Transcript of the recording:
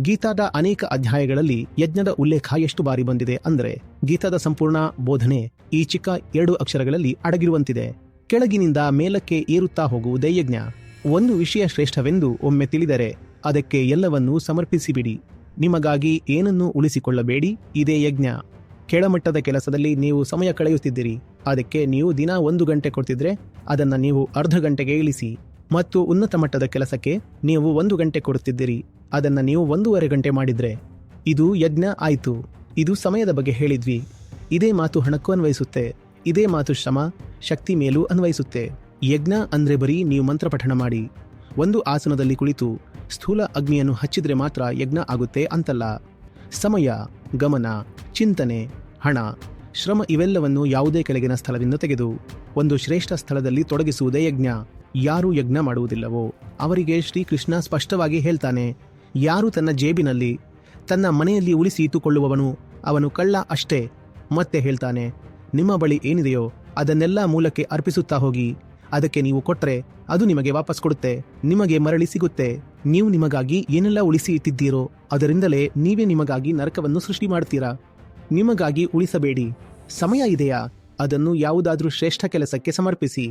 ಗೀತಾದ ಅನೇಕ ಅಧ್ಯಾಯಗಳಲ್ಲಿ ಯಜ್ಞದ ಉಲ್ಲೇಖ ಎಷ್ಟು ಬಾರಿ ಬಂದಿದೆ ಅಂದರೆ ಗೀತಾದ ಸಂಪೂರ್ಣ ಬೋಧನೆ ಈ ಚಿಕ್ಕ ಎರಡು ಅಕ್ಷರಗಳಲ್ಲಿ ಅಡಗಿರುವಂತಿದೆ. ಕೆಳಗಿನಿಂದ ಮೇಲಕ್ಕೆ ಏರುತ್ತಾ ಹೋಗುವುದೇ ಯಜ್ಞ. ಒಂದು ವಿಷಯ ಶ್ರೇಷ್ಠವೆಂದು ಒಮ್ಮೆ ತಿಳಿದರೆ ಅದಕ್ಕೆ ಎಲ್ಲವನ್ನೂ ಸಮರ್ಪಿಸಿಬಿಡಿ. ನಿಮಗಾಗಿ ಏನನ್ನೂ ಉಳಿಸಿಕೊಳ್ಳಬೇಡಿ, ಇದೇ ಯಜ್ಞ. ಕೆಳಮಟ್ಟದ ಕೆಲಸದಲ್ಲಿ ನೀವು ಸಮಯ ಕಳೆಯುತ್ತಿದ್ದೀರಿ. ಅದಕ್ಕೆ ನೀವು ದಿನ ಒಂದು ಗಂಟೆ ಕೊಡ್ತಿದ್ರೆ ಅದನ್ನು ನೀವು ಅರ್ಧ ಗಂಟೆಗೆ ಇಳಿಸಿ. ಮತ್ತು ಉನ್ನತ ಮಟ್ಟದ ಕೆಲಸಕ್ಕೆ ನೀವು ಒಂದು ಗಂಟೆ ಕೊಡುತ್ತಿದ್ದೀರಿ. ಅದನ್ನು ನೀವು ಒಂದೂವರೆ ಗಂಟೆ ಮಾಡಿದರೆ ಇದು ಯಜ್ಞ ಆಯಿತು. ಇದು ಸಮಯದ ಬಗ್ಗೆ ಹೇಳಿದ್ವಿ. ಇದೇ ಮಾತು ಹಣಕ್ಕೂ ಅನ್ವಯಿಸುತ್ತೆ. ಇದೇ ಮಾತು ಶ್ರಮ, ಶಕ್ತಿ ಮೇಲೂ ಅನ್ವಯಿಸುತ್ತೆ. ಯಜ್ಞ ಅಂದರೆ ಬರೀ ನೀವು ಮಂತ್ರ ಪಠಣ ಮಾಡಿ. ಒಂದು ಆಸನದಲ್ಲಿ ಕುಳಿತು ಸ್ಥೂಲ ಅಗ್ನಿಯನ್ನು ಹಚ್ಚಿದ್ರೆ ಮಾತ್ರ ಯಜ್ಞ ಆಗುತ್ತೆ ಅಂತಲ್ಲ. ಸಮಯ, ಗಮನ, ಚಿಂತನೆ, ಹಣ, ಶ್ರಮ ಇವೆಲ್ಲವನ್ನು ಯಾವುದೇ ಕೆಳಗಿನ ಸ್ಥಳದಿಂದ ತೆಗೆದು ಒಂದು ಶ್ರೇಷ್ಠ ಸ್ಥಳದಲ್ಲಿ ತೊಡಗಿಸುವುದೇ ಯಜ್ಞ. ಯಾರು ಯಜ್ಞ ಮಾಡುವುದಿಲ್ಲವೋ? ಅವರಿಗೆ ಶ್ರೀಕೃಷ್ಣ ಸ್ಪಷ್ಟವಾಗಿ ಹೇಳ್ತಾನೆ, ಯಾರು ತನ್ನ ಜೇಬಿನಲ್ಲಿ ತನ್ನ ಮನೆಯಲ್ಲಿ ಉಳಿಸಿ ಇಟ್ಟುಕೊಳ್ಳುವವನು ಅವನು ಕಳ್ಳ ಅಷ್ಟೇ. ಮತ್ತೆ ಹೇಳ್ತಾನೆ, ನಿಮ್ಮ ಬಳಿ ಏನಿದೆಯೋ ಅದನ್ನೆಲ್ಲ ಮೂಲಕ್ಕೆ ಅರ್ಪಿಸುತ್ತಾ ಹೋಗಿ, ಅದಕ್ಕೆ ನೀವು ಕೊಟ್ಟರೆ ಅದು ನಿಮಗೆ ವಾಪಸ್ ಕೊಡುತ್ತೆ, ನಿಮಗೆ ಮರಳಿ ಸಿಗುತ್ತೆ. ನೀವು ನಿಮಗಾಗಿ ಏನೆಲ್ಲ ಉಳಿಸಿ ಇಟ್ಟಿದ್ದೀರೋ ಅದರಿಂದಲೇ ನೀವೇ ನಿಮಗಾಗಿ ನರಕವನ್ನು ಸೃಷ್ಟಿ ಮಾಡ್ತೀರಾ. ನಿಮಗಾಗಿ ಉಳಿಸಬೇಡಿ. ಸಮಯ ಇದೆಯಾ? ಅದನ್ನು ಯಾವುದಾದ್ರೂ ಶ್ರೇಷ್ಠ ಕೆಲಸಕ್ಕೆ ಸಮರ್ಪಿಸಿ.